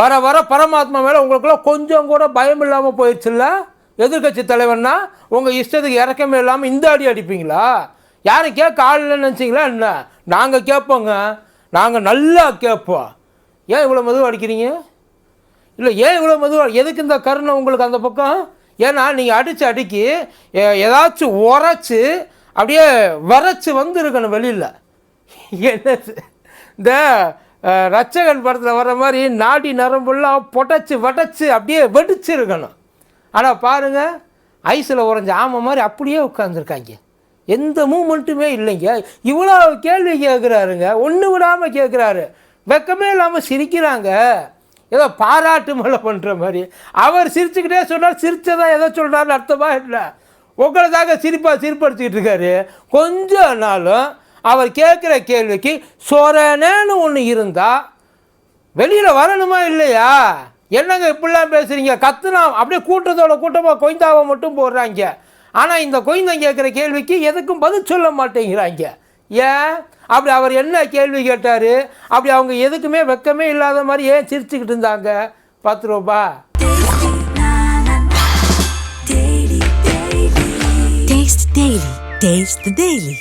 வர வர பரமாத்மா மேலே உங்களுக்குள்ள கொஞ்சம் கூட பயம் இல்லாமல் போயிடுச்சுல்ல? எதிர்க்கட்சி தலைவர்னா உங்கள் இஷ்டத்துக்கு இறக்கமே இல்லாமல் இந்த அடி அடிப்பீங்களா? யாரும் கேட்க ஆள் இல்லைன்னு நினச்சிங்களா என்ன? நாங்கள் கேட்போங்க நாங்கள் நல்லா கேட்போம் ஏன் இவ்வளோ மதுவாக அடிக்கிறீங்க? இல்லை ஏன் இவ்வளோ மதுவாக எதுக்கு இந்த கருணை உங்களுக்கு அந்த பக்கம்? ஏன்னா நீங்கள் அடித்து அடிக்கி ஏதாச்சும் உரைச்சி அப்படியே வரைச்சி வந்து இருக்கணும் வெளியில். என்ன இந்த ரச்சகன் ரட்சகன் படத்தில் வர மாதிரி நாடி நரம்புலாம் பொட்டச்சு வடச்சு அப்படியே வெடிச்சு இருக்கணும் ஆனால் பாருங்கள் ஐஸில் உறைஞ்ச ஆமை மாதிரி அப்படியே உட்காந்துருக்காங்க எந்த மூமெண்ட்டுமே இல்லைங்க. இவ்வளோ கேள்வி கேட்குறாருங்க ஒன்று விடாமல் கேட்குறாரு வெக்கமே இல்லாமல் சிரிக்கிறாங்க. ஏதோ பாராட்டு மழை பண்ணுற மாதிரி. அவர் சிரிச்சுக்கிட்டே சொன்னார் சிரிச்சதா எதை சொல்கிறாருன்னு அர்த்தமாக இல்லை. உங்களை தாங்க சிரிப்பாக சிரிப்படிச்சுக்கிட்டு இருக்காரு. கொஞ்ச நாளும் அவர் கேட்குற கேள்விக்கு சொரணேன்னு ஒன்று இருந்தால் வெளியில் வரணுமா இல்லையா? என்னங்க இப்படிலாம் பேசுகிறீங்க கத்துனா அப்படியே கூட்டத்தோட கூட்டமாக கொய்ந்தாவை மட்டும் போடுறாங்க. ஆனால் இந்த கொய்ந்தன் கேட்குற கேள்விக்கு எதுக்கும் பதில் சொல்ல மாட்டேங்கிறாங்க. ஏன்? அப்படி அவர் என்ன கேள்வி கேட்டார்? அப்படி அவங்க எதுக்குமே வெக்கமே இல்லாத மாதிரி ஏன் சிரிச்சுக்கிட்டு இருந்தாங்க? பத்து ரூபா. டெய்லி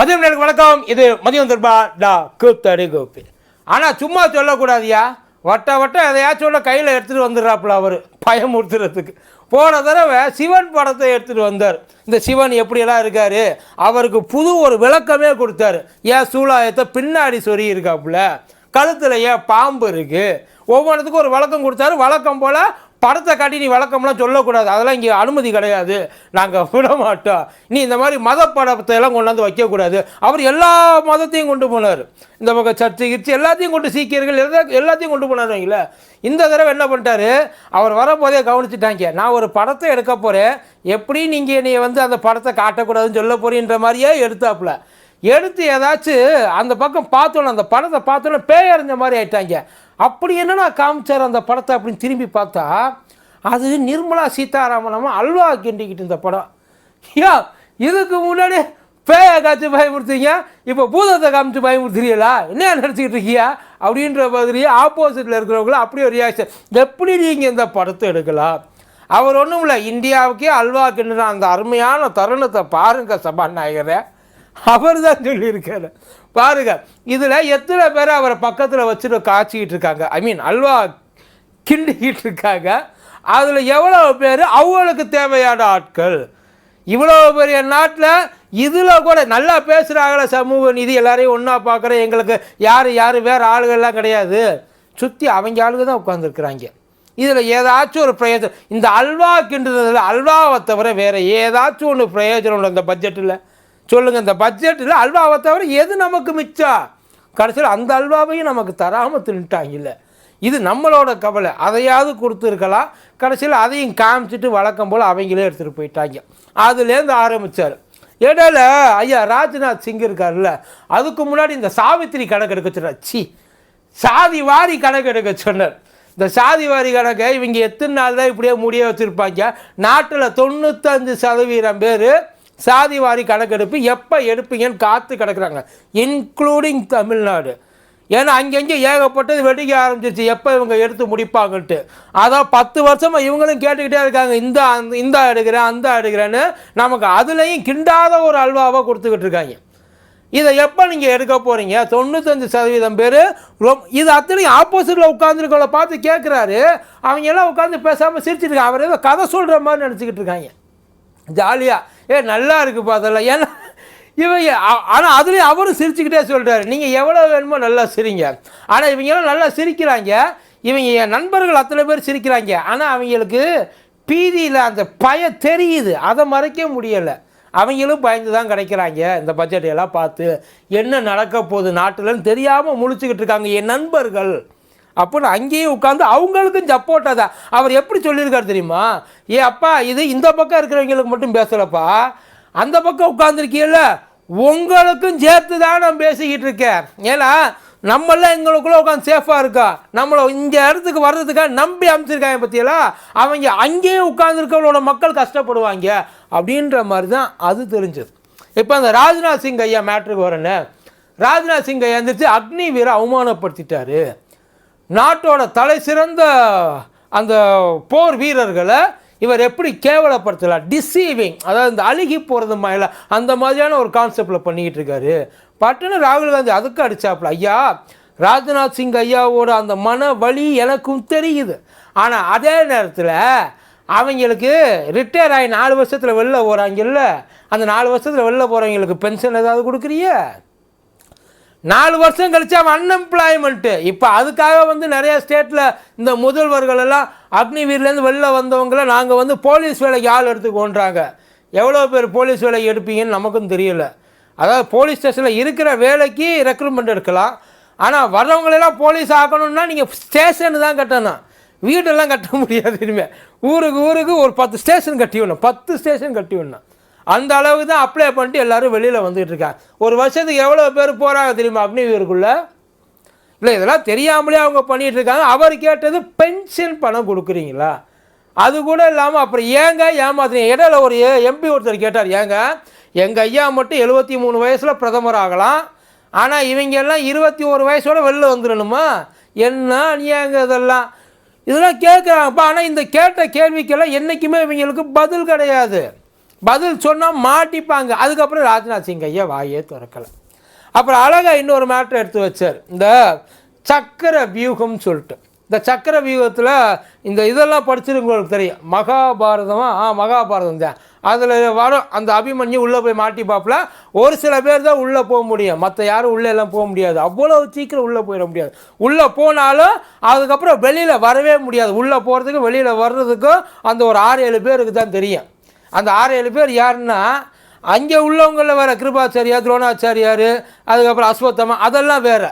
மதியம் நேருக்கு வணக்கம். இது மதியம் தர்பா டா கூத்தடி கோபி. ஆனால் சும்மா சொல்லக்கூடாதியா? வட்ட வட்ட எதையாச்சும் உள்ள கையில் எடுத்துகிட்டு வந்துடுறாப்புல அவர். பயமுறுத்துறதுக்கு. போன தடவை சிவன் படத்தை எடுத்துகிட்டு வந்தார். இந்த சிவன் எப்படியெல்லாம் இருக்கார்? அவருக்கு புது ஒரு விளக்கமே கொடுத்தாரு. ஏன் சூலாயத்தை பின்னாடி சொறி இருக்காப்புல கழுத்தில் ஏன் பாம்பு இருக்குது ஒவ்வொன்றுத்துக்கும் ஒரு வழக்கம் கொடுத்தாரு. வழக்கம் போல் படத்தை காட்டி நீ வழக்கம்லாம் சொல்லக்கூடாது. அதெல்லாம் இங்கே அனுமதி கிடையாது. நாங்கள் விட மாட்டோம். நீ இந்த மாதிரி மத படத்தை எல்லாம் கொண்டாந்து வைக்கக்கூடாது. அவர் எல்லா மதத்தையும் கொண்டு போனார். இந்த பக்கம் சர்ச்சை கிர்ச்சி எல்லாத்தையும் கொண்டு சீக்கியர்கள் எல்லா எல்லாத்தையும் கொண்டு போனாருங்கள இந்த தடவை என்ன பண்ணிட்டாரு? அவர் வரப்போதே கவனிச்சுட்டாங்க. நான் ஒரு படத்தை எடுக்க போகிறேன் எப்படி நீங்கள் என்னை வந்து அந்த படத்தை காட்டக்கூடாதுன்னு சொல்ல போறீன்ற மாதிரியே எடுத்தாப்புல. எடுத்து ஏதாச்சும் அந்த பக்கம் பார்த்தோன்னே அந்த படத்தை பார்த்தோன்னே பேய் அறிஞ்ச மாதிரி ஆயிட்டாங்க. அப்படி என்னென்னா காமிச்சார் அந்த படத்தை அப்படின்னு திரும்பி பார்த்தா அது நிர்மலா சீதாராமனம் அல்வா கிண்டிக்கிட்டு இந்த படம். ஐயா இதுக்கு முன்னாடி பேயை காய்ச்சி பயமுறுத்தீங்க இப்போ பூதத்தை காமிச்சு பயமுறுத்துறீங்களா? என்ன நினச்சிக்கிட்டு இருக்கியா அப்படின்ற மாதிரி ஆப்போசிட்டில் இருக்கிறவங்கள அப்படி ஒரு ரியாக்ஷன் எப்படி நீங்கள் இந்த படத்தை எடுக்கலாம்? அவர் ஒன்றும் இல்லை இந்தியாவுக்கே அல்வா கிண்டுன அந்த அருமையான தருணத்தை பாருங்க சபாநாயகரை. அவர் தான் சொல்லியிருக்காரு. பாருங்க இதில் எத்தனை பேர் அவரை பக்கத்தில் வச்சுட்டு காய்ச்சிக்கிட்டு இருக்காங்க? ஐ மீன் அல்வா கிண்டிக்கிட்டு இருக்காங்க. அதில் எவ்வளோ பேர்? அவங்களுக்கு தேவையான ஆட்கள். இவ்வளோ பெரிய நாட்டில் இதில் கூட நல்லா பேசுகிறாங்களே சமூக நிதி எல்லாரையும் ஒன்றா பார்க்குறேன் எங்களுக்கு யார் யார் வேறு ஆளுகள்லாம் கிடையாது. சுற்றி அவங்க ஆளுங்க தான் உட்காந்துருக்குறாங்க இதில் ஏதாச்சும் ஒரு பிரயோஜனம். இந்த அல்வா கிண்டுறதுல அல்வாவை தவிர வேறு ஏதாச்சும் ஒன்று பிரயோஜனம் உள்ள இந்த பட்ஜெட்டில் சொல்லுங்கள் இந்த பட்ஜெட்டில் அல்வாவை தவிர எது நமக்கு மிச்சம் கடைசியில் அந்த அல்வாவையும் நமக்கு தராமல் தின்ட்டாங்கல்ல இது நம்மளோட கவலை. அதையாவது கொடுத்துருக்கலாம். கடைசியில் அதையும் காமிச்சிட்டு வழக்கம் போல் அவங்களே எடுத்துகிட்டு போயிட்டாங்க. அதுலேருந்து ஆரம்பித்தார் இடையில ஐயா ராஜ்நாத் சிங் இருக்கார்ல அதுக்கு முன்னாடி இந்த சாவித்திரி கணக்கு எடுக்க சொன்னார். சி சாதி வாரி கணக்கு எடுக்க சொன்னார். இந்த சாதி வாரி கணக்கை இவங்க எத்தனை நாள் தான் இப்படியே முடிய வச்சுருப்பாங்க? நாட்டில் தொண்ணூத்தஞ்சு சதவீதம் பேர் சாதி வாரி கணக்கெடுப்பு எப்போ எடுப்பீங்கன்னு காத்து கிடக்குறாங்க இன்க்ளூடிங் தமிழ்நாடு. ஏன்னா அங்கங்கே ஏகப்பட்டது வெடிக்க ஆரம்பிச்சிருச்சு எப்போ இவங்க எடுத்து முடிப்பாங்கன்ட்டு. அதான் பத்து வருஷமாக இவங்களும் கேட்டுக்கிட்டே இருக்காங்க இந்த அந்த இந்த எடுக்கிறேன் அந்த எடுக்கிறேன்னு நமக்கு அதுலேயும் கிண்டாத ஒரு அல்வாவாக கொடுத்துக்கிட்டு இருக்காங்க. இதை எப்போ நீங்கள் எடுக்க போகிறீங்க தொண்ணூத்தஞ்சு சதவீதம் பேர் ரொம் இது அத்தனையும் ஆப்போசிட்டில் உட்காந்துருக்கவங்கள பார்த்து கேட்குறாரு அவங்க எல்லாம் உட்காந்து பேசாமல் சிரிச்சிருக்காங்க அவர் ஏதோ கதை சொல்கிற மாதிரி நினச்சிக்கிட்டு இருக்காங்க. ஜாலியாக ஏ நல்லா இருக்குது அதெல்லாம். ஏன்னா இவங்க ஆனால் அதுலேயும் அவரும் சிரிச்சுக்கிட்டே சொல்கிறாரு நீங்கள் எவ்வளோ வேணுமோ நல்லா சிரிங்க. ஆனால் இவங்கெல்லாம் நல்லா சிரிக்கிறாங்க. இவங்க என் நண்பர்கள் அத்தனை பேர் சிரிக்கிறாங்க. ஆனால் அவங்களுக்கு பீதியில் அந்த பய தெரியுது. அதை மறைக்க முடியலை. அவங்களும் பயந்து தான் கிடைக்கிறாங்க. இந்த பட்ஜெட்டையெல்லாம் பார்த்து என்ன நடக்க போகுது நாட்டில்னு தெரியாமல் முழிச்சுக்கிட்டு இருக்காங்க என் நண்பர்கள். அப்படின்னு அங்கேயும் உட்காந்து அவங்களுக்கும் சப்போர்ட்டாக தான். அவர் எப்படி சொல்லியிருக்காரு தெரியுமா? ஏ அப்பா இது இந்த பக்கம் இருக்கிறவங்களுக்கு மட்டும் பேசலப்பா. அந்த பக்கம் உட்காந்துருக்கீல்ல உங்களுக்கும் சேர்த்து தான் நான் பேசிக்கிட்டு இருக்கேன். ஏன்னா நம்மளாம் எங்களுக்குள்ளே உட்காந்து சேஃபாக இருக்கா? நம்மளை இந்த இடத்துக்கு வர்றதுக்காக நம்பி அமைச்சிருக்காங்க பற்றியெல்லாம் அவங்க அங்கேயே உட்காந்துருக்கவங்களோட மக்கள் கஷ்டப்படுவாங்க. அப்படின்ற மாதிரி தான் அது தெரிஞ்சது. இப்போ அந்த ராஜ்நாத் சிங் ஐயா மேட்ருக்கு வரேன்னு. ராஜ்நாத் சிங் ஐயா எந்திரிச்சு அக்னி வீரை அவமானப்படுத்திட்டாரு. நாட்டோட தலை சிறந்த அந்த போர் வீரர்களை இவர் எப்படி கேவலப்படுத்தலாம்? டிசீவிங் அதாவது இந்த அழுகி போகிறது மாதிரி அந்த மாதிரியான ஒரு கான்செப்டில் பண்ணிக்கிட்டு இருக்காரு. பட்டுன்னு ராகுல் காந்தி அதுக்கு அடிச்சாப்புல. ஐயா ராஜ்நாத் சிங் ஐயாவோட அந்த மன வலி எனக்கும் தெரியுது. ஆனால் அதே நேரத்தில் அவங்களுக்கு ரிட்டையர் ஆகி நாலு வருஷத்தில் வெளில போகிறாங்கல்ல அந்த நாலு வருஷத்தில் வெளில போகிறவங்களுக்கு பென்ஷன் ஏதாவது கொடுக்குறிய நாலு வருஷம் கழிச்சு அவன் அன்எம்ப்ளாய்மெண்ட்டு இப்போ அதுக்காக வந்து நிறைய ஸ்டேட்டில் இந்த முதல்வர்கள் எல்லாம் அக்னிவீர்லேருந்து வெளில வந்தவங்கள நாங்கள் வந்து போலீஸ் வேலைக்கு ஆள் எடுத்துக்கோன்றாங்க எவ்வளோ பேர் போலீஸ் வேலைக்கு எடுப்பீங்கன்னு நமக்கும் தெரியல. அதாவது போலீஸ் ஸ்டேஷனில் இருக்கிற வேலைக்கு ரெக்ரூட்மெண்ட் எடுக்கலாம். ஆனால் வர்றவங்களெல்லாம் போலீஸ் ஆக்கணும்னா நீங்கள் ஸ்டேஷன் தான் கட்டணும். வீடெல்லாம் கட்ட முடியாது இனிமேல் ஊருக்கு ஊருக்கு ஒரு பத்து ஸ்டேஷன் கட்டி விடணும். பத்து ஸ்டேஷன் கட்டி விடணும். அந்த அளவுக்கு தான் அப்ளை பண்ணிட்டு எல்லாரும் வெளியில் வந்துட்டு இருக்காங்க. ஒரு வருஷத்துக்கு எவ்வளோ பேர் போகிறாங்க தெரியுமா அக்னிவீருக்குள்ளே இல்லை இதெல்லாம் தெரியாமலே அவங்க பண்ணிகிட்டு இருக்காங்க. அவர் கேட்டது பென்ஷன் பணம் கொடுக்குறீங்களா? அது கூட இல்லாமல் அப்புறம் ஏங்க ஏமாத்துறீங்க? இடையில ஒரு எம்பி ஒருத்தர் கேட்டார் ஏங்க எங்கள் ஐயா மட்டும் எழுபத்தி மூணு வயசில் பிரதமர் ஆகலாம். ஆனால் இவங்க எல்லாம் இருபத்தி ஒரு வயசோட வெளில வந்துடணுமா என்ன ஏங்க இதெல்லாம்? இதெல்லாம் கேட்குறாங்கப்பா ஆனால் இந்த கேட்ட கேள்விக்கெல்லாம் என்றைக்குமே இவங்களுக்கு பதில் கிடையாது. பதில் சொன்னால் மாட்டிப்பாங்க. அதுக்கப்புறம் ராஜ்நாத் சிங் ஐயா வாயே திறக்கலை. அப்புறம் அழகாக இன்னொரு மேட்டர் எடுத்து வச்சார். இந்த சக்கர வியூகம்னு சொல்லிட்டு. இந்த சக்கர வியூகத்தில் இந்த இதெல்லாம் படிச்சிருக்கவங்களுக்கு தெரியும். மகாபாரதமாக ஆ மகாபாரதம் தான். அதில் வரும் அந்த அபிமன்யு உள்ளே போய் மாட்டிப்பாப்புல ஒரு சில பேர் தான் உள்ளே போக முடியும். மற்ற யாரும் உள்ளே எல்லாம் போக முடியாது. அவ்வளோ சீக்கிரம் உள்ளே போயிட முடியாது. உள்ளே போனாலும் அதுக்கப்புறம் வெளியில் வரவே முடியாது. உள்ளே போகிறதுக்கு வெளியில் வர்றதுக்கும் அந்த ஒரு ஆறு ஏழு பேருக்கு தான் தெரியும். அந்த ஆறு ஏழு பேர் யாருன்னா அங்கே உள்ளவங்களில் வேறு கிருபாச்சாரியார் துரோணாச்சாரியார் அதுக்கப்புறம் அஸ்வத்தமா அதெல்லாம் வேறு.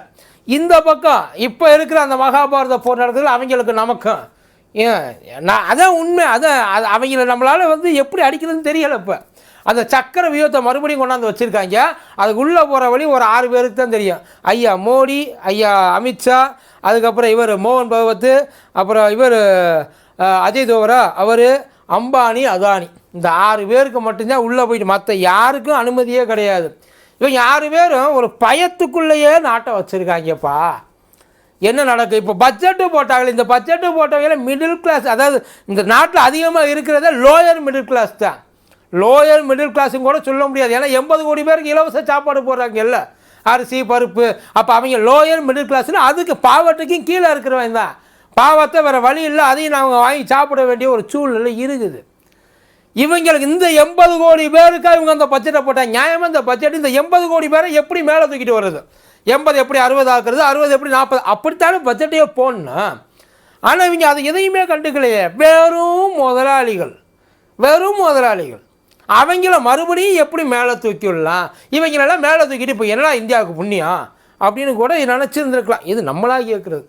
இந்த பக்கம் இப்போ இருக்கிற அந்த மகாபாரத போர் நடத்துல அவங்களுக்கு நமக்கும். ஏன் நான் அதான் உண்மை. அதான் அது அவங்கள நம்மளால் வந்து எப்படி அடிக்கிறதுன்னு தெரியலை இப்போ. அந்த சக்கர வியூகத்தை மறுபடியும் கொண்டாந்து வச்சுருக்காங்க. அதுக்கு உள்ளே போகிற வழி ஒரு ஆறு பேருக்கு தான் தெரியும். ஐயா மோடி ஐயா அமித்ஷா அதுக்கப்புறம் இவர் மோகன் பகவத் அப்புறம் இவர் அஜய் தோவரா அவர் அம்பானி அதானி. இந்த ஆறு பேருக்கு மட்டும்தான் உள்ளே போயிட்டு மற்ற யாருக்கும் அனுமதியே கிடையாது. இவங்க ஆறு பேரும் ஒரு பயத்துக்குள்ளேயே நாட்டை வச்சுருக்காங்கப்பா. என்ன நடக்கும் இப்போ பட்ஜெட்டு போட்டாங்களே இந்த பட்ஜெட்டு போட்டவங்கள மிடில் கிளாஸ் அதாவது இந்த நாட்டில் அதிகமாக இருக்கிறதே லோயர் மிடில் கிளாஸ் தான். லோயர் மிடில் கிளாஸும் கூட சொல்ல முடியாது. ஏன்னா எண்பது கோடி பேருக்கு இலவச சாப்பாடு போடுறாங்க இல்லை அரிசி பருப்பு அப்போ அவங்க லோயர் மிடில் கிளாஸ்னு அதுக்கு பாவத்துக்கும் கீழே இருக்கிறவங்க தான். பாவத்தை வேறு வழி இல்லை. அதையும் நாங்கள் வாங்கி சாப்பிட வேண்டிய ஒரு சூழ்நிலை இருக்குது. இவங்களுக்கு இந்த எண்பது கோடி பேருக்கு இவங்க அந்த பட்ஜெட்டை போட்டாங்க நியாயமாக இந்த பட்ஜெட் இந்த எண்பது கோடி பேரை எப்படி மேலே தூக்கிட்டு வர்றது? எண்பது எப்படி அறுபது ஆக்குறது? அறுபது எப்படி நாற்பது? அப்படித்தானே பட்ஜெட்டையே போடணும். ஆனால் இவங்க அதை எதையுமே கண்டுக்கலையே. வெறும் முதலாளிகள். வெறும் முதலாளிகள். அவங்கள மறுபடியும் எப்படி மேலே தூக்கி விடலாம்? இவங்களெல்லாம் மேலே தூக்கிட்டு இப்போ என்னடா இந்தியாவுக்கு புண்ணியம்? அப்படின்னு கூட நினச்சிருந்துருக்கலாம். இது நம்மளாக கேட்குறது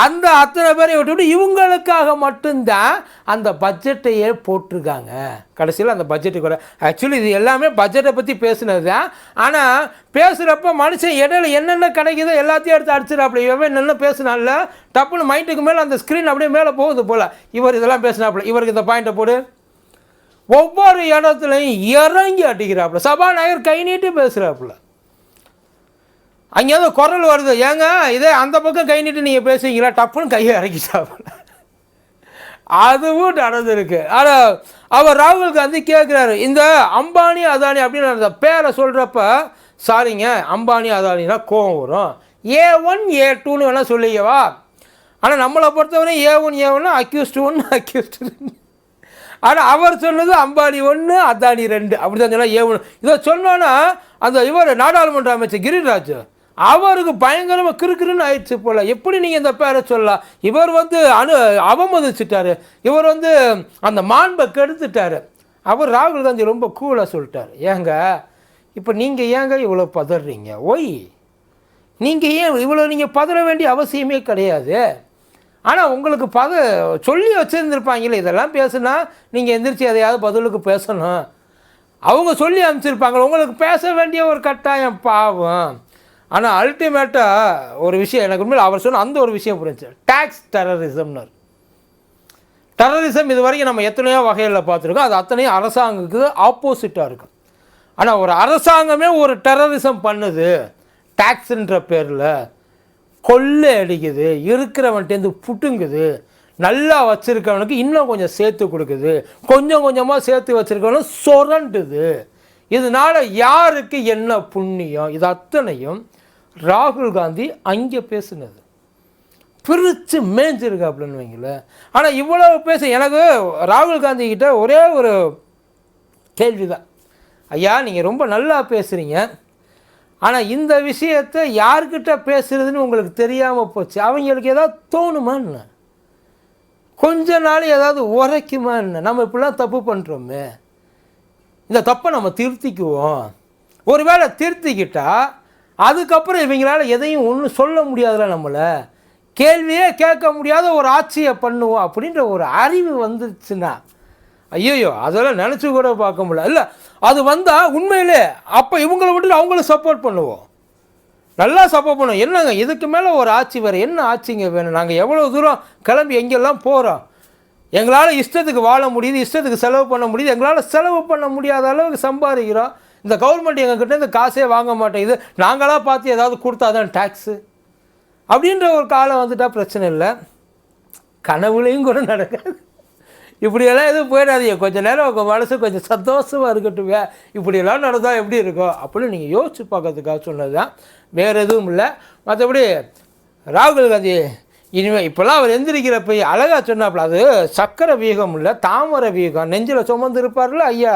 அந்த அத்தனை பேரை விட்டுவிட்டு இவங்களுக்காக மட்டும்தான் அந்த பட்ஜெட்டையே போட்டிருக்காங்க. கடைசியில் அந்த பட்ஜெட்டு கூட ஆக்சுவலி இது எல்லாமே பட்ஜெட்டை பற்றி பேசுனது தான். ஆனால் பேசுகிறப்ப மனுஷன் இடையில என்னென்ன கிடைக்குதோ எல்லாத்தையும் எடுத்து அடிச்சிடாப்புல இவன் என்னென்ன பேசுனால டப்புன்னு மைண்டுக்கு மேலே அந்த ஸ்க்ரீன் அப்படியே மேலே போகுது போல். இவர் இதெல்லாம் பேசினாப்புல இவருக்கு இந்த பாயிண்ட்டை போடு. ஒவ்வொரு இடத்துலையும் இறங்கி அடிக்கிறாப்புல சபாநாயகர் கை நீட்டி பேசுகிறாப்புல அங்கேயாவது குரல் வருது. ஏங்க இதே அந்த பக்கம் கை நீட்டு நீங்கள் பேசுவீங்களா டப்புன்னு கையை இறக்கிட்டாப்புல அதுவும் நடந்திருக்கு. ஆனால் அவர் ராகுல் காந்தி கேட்குறாரு இந்த அம்பானி அதானி அப்படின்னு அந்த பேரை சொல்கிறப்ப சாரிங்க அம்பானி அதானினா கோவம் வரும். ஏ ஒன் ஏ டூன்னு வேணால் சொல்லிக்கவா ஆனால் நம்மளை பொறுத்தவரை ஏ ஒன் ஏ ஒன்று அக்யூஸ்ட் ஒன்று அக்யூஸ்ட் ஆனால் அவர் சொன்னது அம்பானி ஒன்று அதானி ரெண்டு. அப்படி தான் சொன்னால் ஏ ஒன்று இதை சொன்னோன்னா அந்த இவர் நாடாளுமன்ற அமைச்சர் கிரிராஜ் அவருக்கு பயங்கரமாக கிறுக்கிறுன்னு ஆயிடுச்சு போல். எப்படி நீங்கள் இந்த பேரை சொல்லலாம்? இவர் வந்து அனு அவமதிச்சிட்டாரு. இவர் வந்து அந்த மாண்பை கெடுத்துட்டாரு. அவர் ராகுல் காந்தி ரொம்ப கூலாக சொல்லிட்டார். ஏங்க இப்போ நீங்கள் ஏங்க இவ்வளோ பதறீங்க? ஒய் நீங்கள் ஏன் இவ்வளோ நீங்கள் பதற வேண்டிய அவசியமே கிடையாது. ஆனால் உங்களுக்கு பத சொல்லி வச்சுருந்துருப்பாங்களே இதெல்லாம் பேசுனா நீங்கள் எந்திரிச்சு எதையாவது பதிலுக்கு பேசணும். அவங்க சொல்லி அனுப்பிச்சிருப்பாங்க. உங்களுக்கு பேச வேண்டிய ஒரு கட்டாயம் பாவம். ஆனால் அல்டிமேட்டாக ஒரு விஷயம் எனக்கு உண்மையில் அவர் சொன்ன அந்த ஒரு விஷயம் புரிஞ்சு டேக்ஸ் டெரரிசம்னர் டெரரிசம் இது வரைக்கும் நம்ம எத்தனையோ வகையில் பார்த்துருக்கோம். அது அத்தனையும் அரசாங்கத்துக்கு ஆப்போசிட்டாக இருக்கும் ஆனால் ஒரு அரசாங்கமே ஒரு டெரரிசம் பண்ணுது. டேக்ஸுன்ற பேரில் கொள்ளை அடிக்குது இருக்கிறவன்ட்டேருந்து புட்டுங்குது நல்லா வச்சுருக்கவனுக்கு இன்னும் கொஞ்சம் சேர்த்து கொடுக்குது கொஞ்சம் கொஞ்சமாக சேர்த்து வச்சுருக்கவனும் சுரண்டுது. இதனால் யாருக்கு என்ன புண்ணியம்? இது அத்தனையும் ராகுல் காந்தி அங்கே பேசுனது. பிரித்து மேய்ஞ்சிருக்காப்புலன்னு வைங்களேன். ஆனால் இவ்வளோ பேச எனக்கு ராகுல் காந்தி கிட்ட ஒரே ஒரு கேள்வி தான் ஐயா நீங்கள் ரொம்ப நல்லா பேசுகிறீங்க ஆனால் இந்த விஷயத்தை யார்கிட்ட பேசுகிறதுன்னு உங்களுக்கு தெரியாமல் போச்சு. அவங்களுக்கு ஏதாவது தோணுமான்னு கொஞ்ச நாள் ஏதாவது உரைக்குமான்னு நம்ம இப்படிலாம் தப்பு பண்ணுறோமே இந்த தப்பை நம்ம திருத்திக்குவோம். ஒருவேளை திருத்திக்கிட்டால் அதுக்கப்புறம் இவங்களால எதையும் ஒன்றும் சொல்ல முடியாதுல நம்மளை. கேள்வியே கேட்க முடியாத ஒரு ஆட்சியை பண்ணுவோம் அப்படின்ற ஒரு அறிவு வந்துச்சுன்னா ஐயோ அதெல்லாம் நினச்சி கூட பார்க்க முடியல. இல்லை அது வந்தால் உண்மையிலே அப்போ இவங்களை விட்டு அவங்களும் சப்போர்ட் பண்ணுவோம். நல்லா சப்போர்ட் பண்ணுவோம். என்னங்க இதுக்கு மேலே ஒரு ஆட்சி வேறு என்ன ஆட்சிங்க வேணும்? நாங்கள் எவ்வளோ தூரம் கிளம்பி எங்கெல்லாம் போகிறோம் எங்களால் இஷ்டத்துக்கு வாழ முடியுது இஷ்டத்துக்கு செலவு பண்ண முடியுது எங்களால் செலவு பண்ண முடியாத அளவுக்கு சம்பாதிக்கிறோம். இந்த கவர்மெண்ட் எங்ககிட்ட இந்த காசே வாங்க மாட்டேங்குது நாங்களாக பார்த்து ஏதாவது கொடுத்தாதான் டேக்ஸு அப்படின்ற ஒரு காலம் வந்துட்டால் பிரச்சனை இல்லை. கனவுலையும் கூட நடக்காது. இப்படியெல்லாம் எதுவும் போயிடாதீங்க. கொஞ்ச நேரம் உங்கள் மனசு கொஞ்சம் சந்தோஷமாக இருக்கட்டுங்க இப்படியெல்லாம் நடந்தால் எப்படி இருக்கும்? அப்படின்னு நீங்கள் யோசிச்சு பார்க்கறதுக்காக சொன்னது தான் வேறு எதுவும் இல்லை. மற்றபடி ராகுல் காந்தி இனிமேல் இப்போல்லாம் அவர் எந்திரிக்கிறப்ப அழகாக சொன்னாப்புல அது சக்கரை வீகம் இல்லை தாமரை வீகம். நெஞ்சில் சுமந்து இருப்பார்ல ஐயா.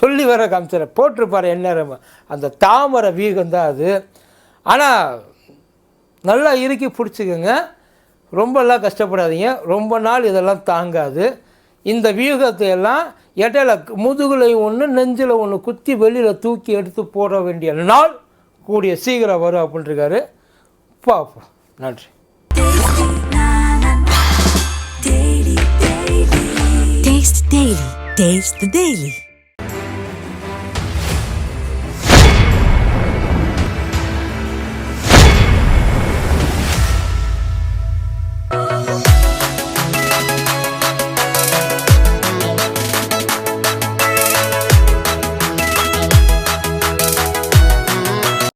சொல்லி வர காமிச்சார். போட்டிருப்பார் என்ன அந்த தாமரை வீகம் தான் அது. ஆனால் நல்லா இறுக்கி பிடிச்சிக்கோங்க. ரொம்பலாம் கஷ்டப்படாதீங்க. ரொம்ப நாள் இதெல்லாம் தாங்காது. இந்த வியூகத்தை எல்லாம் இடையில முதுகில் ஒன்று நெஞ்சில் ஒன்று குத்தி வெளியில் தூக்கி எடுத்து போட வேண்டிய நாள் கூடிய சீக்கிரம் வரும் அப்படின்ட்டுருக்காரு. பார்ப்போம் நன்றி. Taste the Taste the Daily.